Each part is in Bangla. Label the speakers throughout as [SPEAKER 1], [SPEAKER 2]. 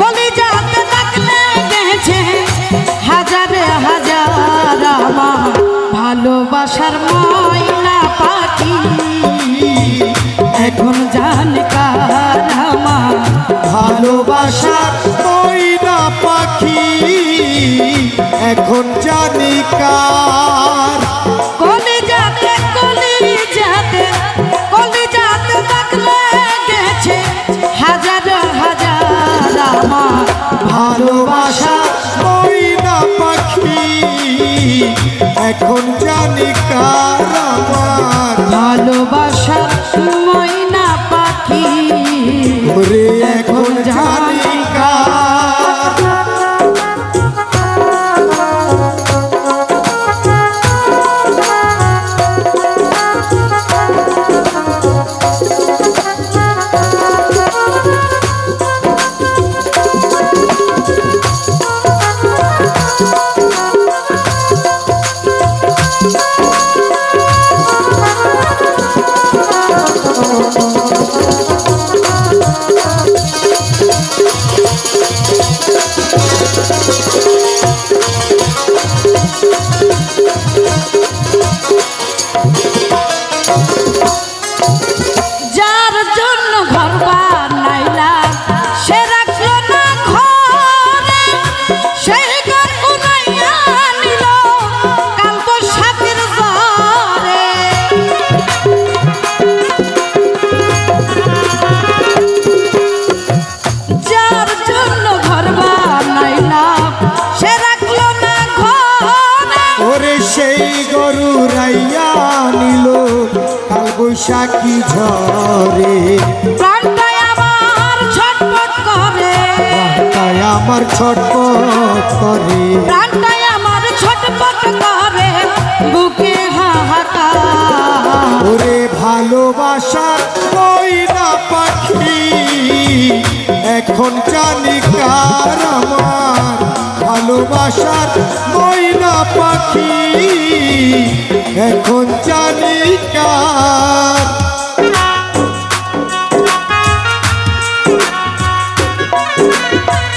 [SPEAKER 1] কলিজাতে থাকলে গেছে হাজারে আমার ভালোবাসার ময়না পাখি। এখন জান কার আমার
[SPEAKER 2] ভালোবাসার ময়না পাখি। এখন জানি এখন জানি কার Thank you. বৈশাখী ঝরে
[SPEAKER 1] আমার ছটফট করে।
[SPEAKER 2] আমার ছটপট করে।
[SPEAKER 1] আমার বুকে হাহাকার।
[SPEAKER 2] ওরে ভালোবাসার ময়না পাখি? এখন জানি কার আমার ভালোবাসার ময়না পাখি? এখন
[SPEAKER 1] Thank.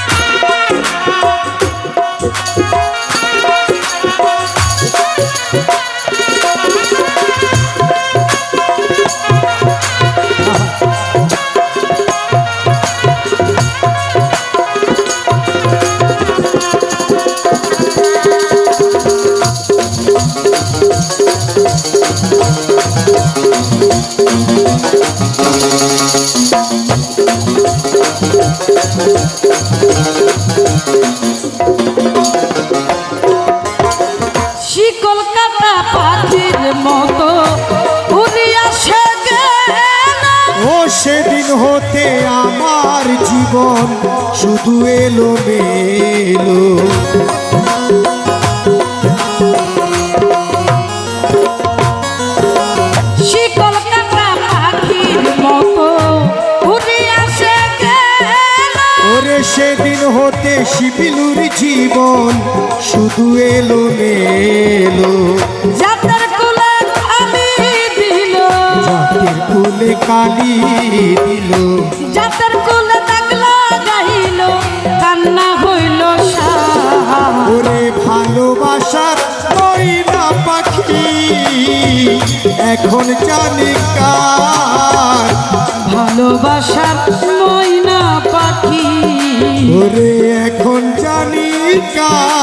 [SPEAKER 1] কাটা পাখির মতো উড়িয়া সে
[SPEAKER 2] ও সেদিন হতে আমার জীবন শুধু এলো মেলো সেদিন হতে শিপিলুর জীবন শুধু এলো মেলো
[SPEAKER 1] যাদের কুলে দিল।
[SPEAKER 2] জাতির কুলে কালি দিল।
[SPEAKER 1] কুলে তাকলা গাইল কান্না হইল
[SPEAKER 2] ওরে ভালোবাসার ময়না পাখি এখন জানি কার।
[SPEAKER 1] ভালোবাসার ময়না
[SPEAKER 2] ওরে এখন জানি কার